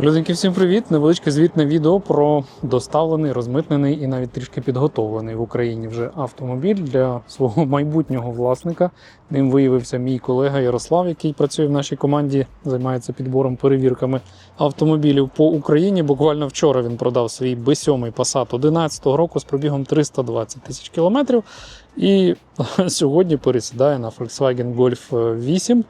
Людинки, всім привіт! Невеличке звітне відео про доставлений, розмитнений і навіть трішки підготовлений в Україні вже автомобіль для свого майбутнього власника. Ним виявився мій колега Ярослав, який працює в нашій команді, займається підбором перевірками автомобілів по Україні. Буквально вчора він продав свій B7 Passat 11 року з пробігом 320 тисяч кілометрів. І сьогодні пересідає на Volkswagen Golf 8,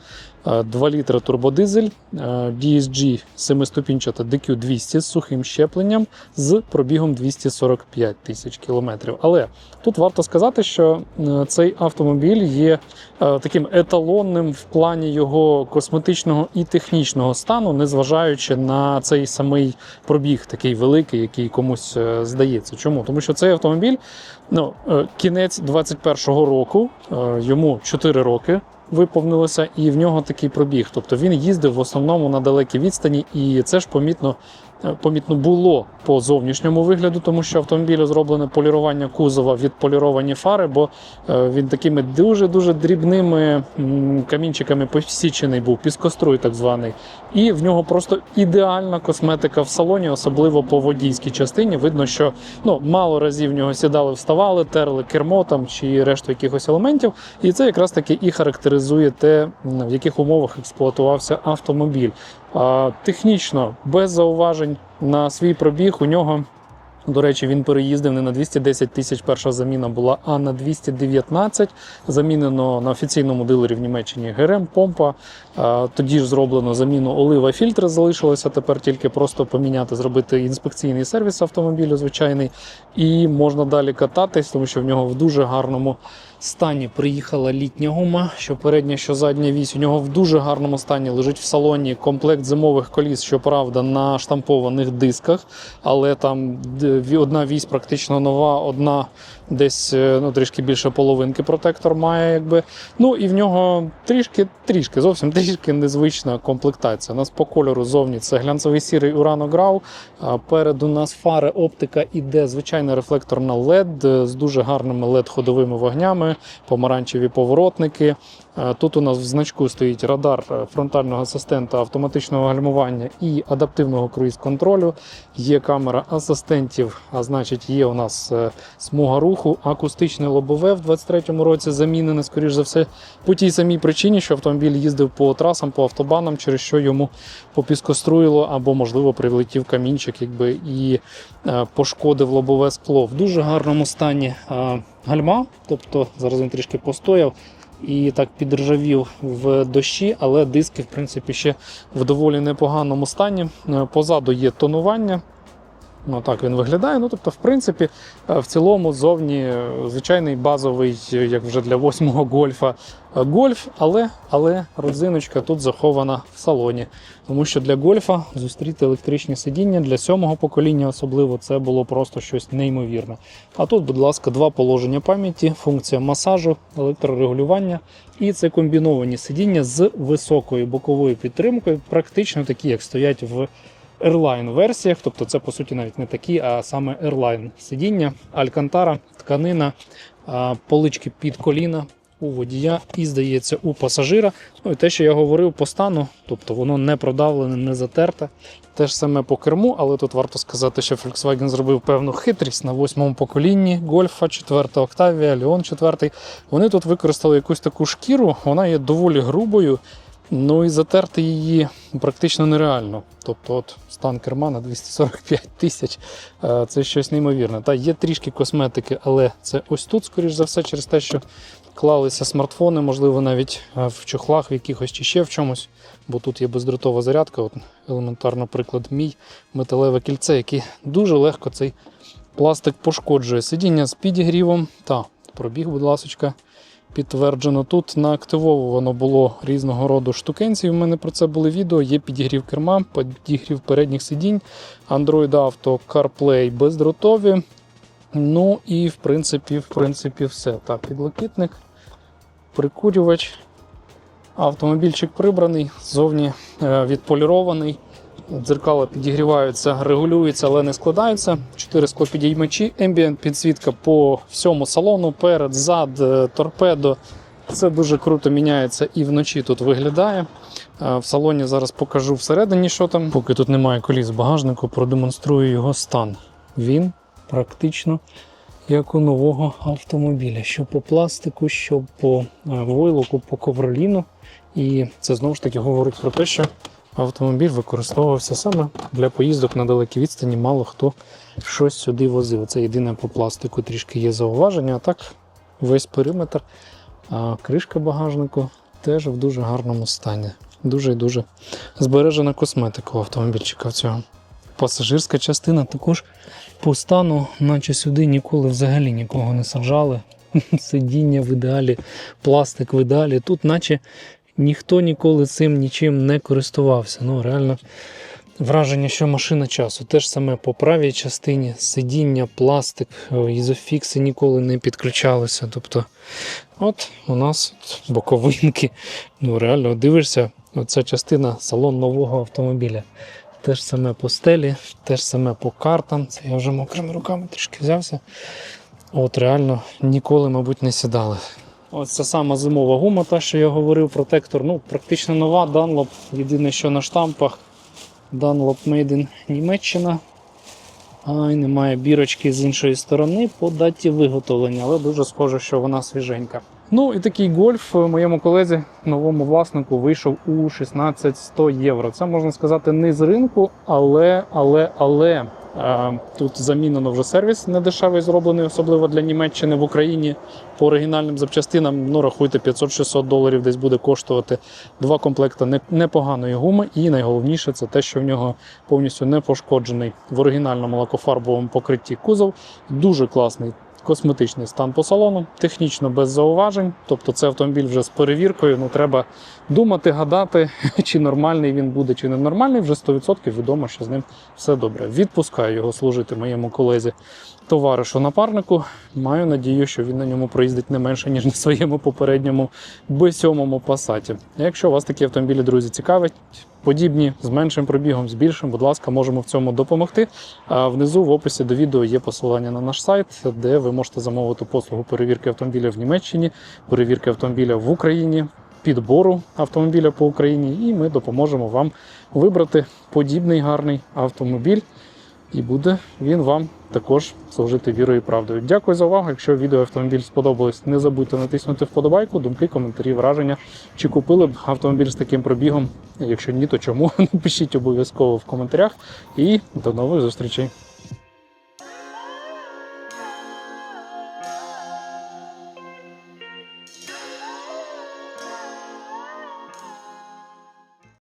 2 літра турбодизель, е, DSG 7-ступінчата DQ200 з сухим щепленням з пробігом 245 тисяч кілометрів. Але тут варто сказати, що е, цей автомобіль є е, таким еталонним в плані його косметичного і технічного стану, незважаючи на цей самий пробіг, такий великий, який комусь здається. Чому? Тому що цей автомобіль ну, кінець 20 2021 року, е, йому 4 роки виповнилося, і в нього такий пробіг. Тобто він їздив в основному на далекі відстані, і це ж помітно помітно було по зовнішньому вигляду, тому що автомобілю зроблене полірування кузова від поліровані фари, бо е, він такими дуже-дуже дрібними камінчиками посічений був, піскоструй так званий. І в нього просто ідеальна косметика в салоні, особливо по водійській частині. Видно, що ну, мало разів в нього сідали, вставали, терли кермо там чи решту якихось елементів. І це якраз таки і характеризує те, в яких умовах експлуатувався автомобіль. Технічно, без зауважень на свій пробіг у нього. До речі, він переїздив не на 210 тисяч перша заміна була, а на 219. Замінено на офіційному дилері в Німеччині ГРМ, помпа. Тоді ж зроблено заміну олива фільтри залишилося. Тепер тільки просто поміняти, зробити інспекційний сервіс автомобілю, звичайний, і можна далі кататись, тому що в нього в дуже гарному стані приїхала літня гума, що передня, що задня вісь. У нього в дуже гарному стані лежить в салоні комплект зимових коліс, щоправда, на штампованих дисках, але там одна вісь практично нова, одна десь е, ну, трішки більше половинки протектор має. якби. Ну і в нього трішки, трішки, зовсім трішки незвична комплектація. У нас по кольору зовні це глянцевий сірий. А Перед у нас фари оптика іде звичайна рефлекторна LED е, з дуже гарними LED-ходовими вогнями, помаранчеві поворотники. Е, Тут у нас в значку стоїть радар е, фронтального асистента автоматичного гальмування і адаптивного круїз-контролю. Є камера асистентів, а значить, є у нас е, смуга руху, акустичне лобове в 23-му році замінене, скоріш за все, по тій самій причині, що автомобіль їздив по трасам, по автобанам, через що йому попіскоструїло або, можливо, прилетів камінчик, якби і пошкодив лобове скло. В дуже гарному стані гальма, тобто зараз він трішки постояв. І так підржавів в дощі, але диски, в принципі, ще в доволі непоганому стані. Е, Позаду є тонування. Ну, так він виглядає. Ну, тобто, в принципі, е, в цілому зовні е, звичайний базовий, е, як вже для восьмого гольфа, гольф, але, але родзиночка тут захована в салоні. Тому що для гольфа зустріти електричні сидіння для сьомого покоління, особливо, це було просто щось неймовірне. А тут, будь ласка, два положення пам'яті, функція масажу, електрорегулювання. І це комбіновані сидіння з високою боковою підтримкою, практично такі, як стоять в Airline версіях, тобто це по суті навіть не такі, а саме Airline сидіння, алькантара, тканина, полички під коліна у водія і, здається, у пасажира. Ну і те, що я говорив по стану, тобто воно не продавлене, не затерте. Те ж саме по керму, але тут варто сказати, що Volkswagen зробив певну хитрість на восьмому поколінні Гольфа 4 Octavia, Leon 4. Вони тут використали якусь таку шкіру, вона є доволі грубою. Ну і затерти її практично нереально. Тобто, от стан керма на 245 тисяч е, це щось неймовірне. Та є трішки косметики, але це ось тут, скоріш за все, через те, що клалися смартфони, можливо, навіть е, в чохлах в якихось чи ще в чомусь, бо тут є бездротова зарядка. От елементарно приклад мій металеве кільце, яке дуже легко цей пластик пошкоджує. Сидіння з підігрівом та пробіг, будь ласочка підтверджено. Тут наактивовано було різного роду штукенців. У мене про це були відео. Є підігрів керма, підігрів передніх сидінь, Android Auto, CarPlay бездротові. Ну і в принципі, в принципі, все. Так, підлокітник, прикурювач. Автомобільчик прибраний, ззовні е, відполірований. Дзеркала підігріваються, регулюються, але не складаються. Чотири склопідіймачі, ембієнт підсвітка по всьому салону, перед, зад, е, торпедо. Це дуже круто міняється і вночі тут виглядає. Е, В салоні зараз покажу всередині, що там. Поки тут немає коліс багажнику, продемонструю його стан. Він практично як у нового автомобіля. Що по пластику, що по е, войлоку, по ковроліну. І це знову ж таки говорить про те, що автомобіль використовувався саме для поїздок на далекі відстані. Мало хто щось сюди возив. Це єдине по пластику трішки є зауваження. А так весь периметр, а кришка багажнику теж в дуже гарному стані. Дуже і дуже збережена косметика у автомобільчика в цього. Пасажирська частина також по стану, наче сюди ніколи взагалі нікого не саджали. Сидіння в ідеалі, пластик в ідеалі. Тут, наче ніхто ніколи цим нічим не користувався. Ну, реально враження, що машина часу. Те ж саме по правій частині, сидіння, пластик, е, ізофікси ніколи не підключалися. Тобто, от у нас боковинки. Ну, реально, дивишся, оця частина салон нового автомобіля. Те ж саме по стелі, те ж саме по картам. Це я вже мокрими руками трішки взявся. От реально ніколи, мабуть, не сідали. Ось ця сама зимова гума, та, що я говорив, протектор. Ну, практично нова, Dunlop. Єдине, що на штампах. Dunlop Made in Німеччина. А й немає бірочки з іншої сторони по даті виготовлення, але дуже схоже, що вона свіженька. Ну і такий гольф моєму колезі, новому власнику, вийшов у 16100 євро. Це можна сказати не з ринку, але, але, але е, тут замінено вже сервіс недешевий зроблений, особливо для Німеччини в Україні. По оригінальним запчастинам, ну рахуйте, 500-600 доларів десь буде коштувати два комплекти непоганої гуми. І найголовніше це те, що в нього повністю не пошкоджений в оригінальному лакофарбовому покритті кузов. Дуже класний косметичний стан по салону, технічно без зауважень. Тобто це автомобіль вже з перевіркою. Ну треба думати, гадати, чи нормальний він буде, чи не нормальний. Вже 100% відомо, що з ним все добре. Відпускаю його служити моєму колезі. Товаришу напарнику, маю надію, що він на ньому проїздить не менше, ніж на своєму попередньому B7 пасаті. Якщо вас такі автомобілі, друзі, цікавить, подібні з меншим пробігом, з більшим, будь ласка, можемо в цьому допомогти. А внизу в описі до відео є посилання на наш сайт, де ви можете замовити послугу перевірки автомобіля в Німеччині, перевірки автомобіля в Україні, підбору автомобіля по Україні, і ми допоможемо вам вибрати подібний гарний автомобіль. І буде він вам також служити вірою і правдою. Дякую за увагу. Якщо відео автомобіль сподобалось, не забудьте натиснути вподобайку, думки, коментарі, враження. Чи купили б автомобіль з таким пробігом? Якщо ні, то чому? Напишіть обов'язково в коментарях. І до нових зустрічей.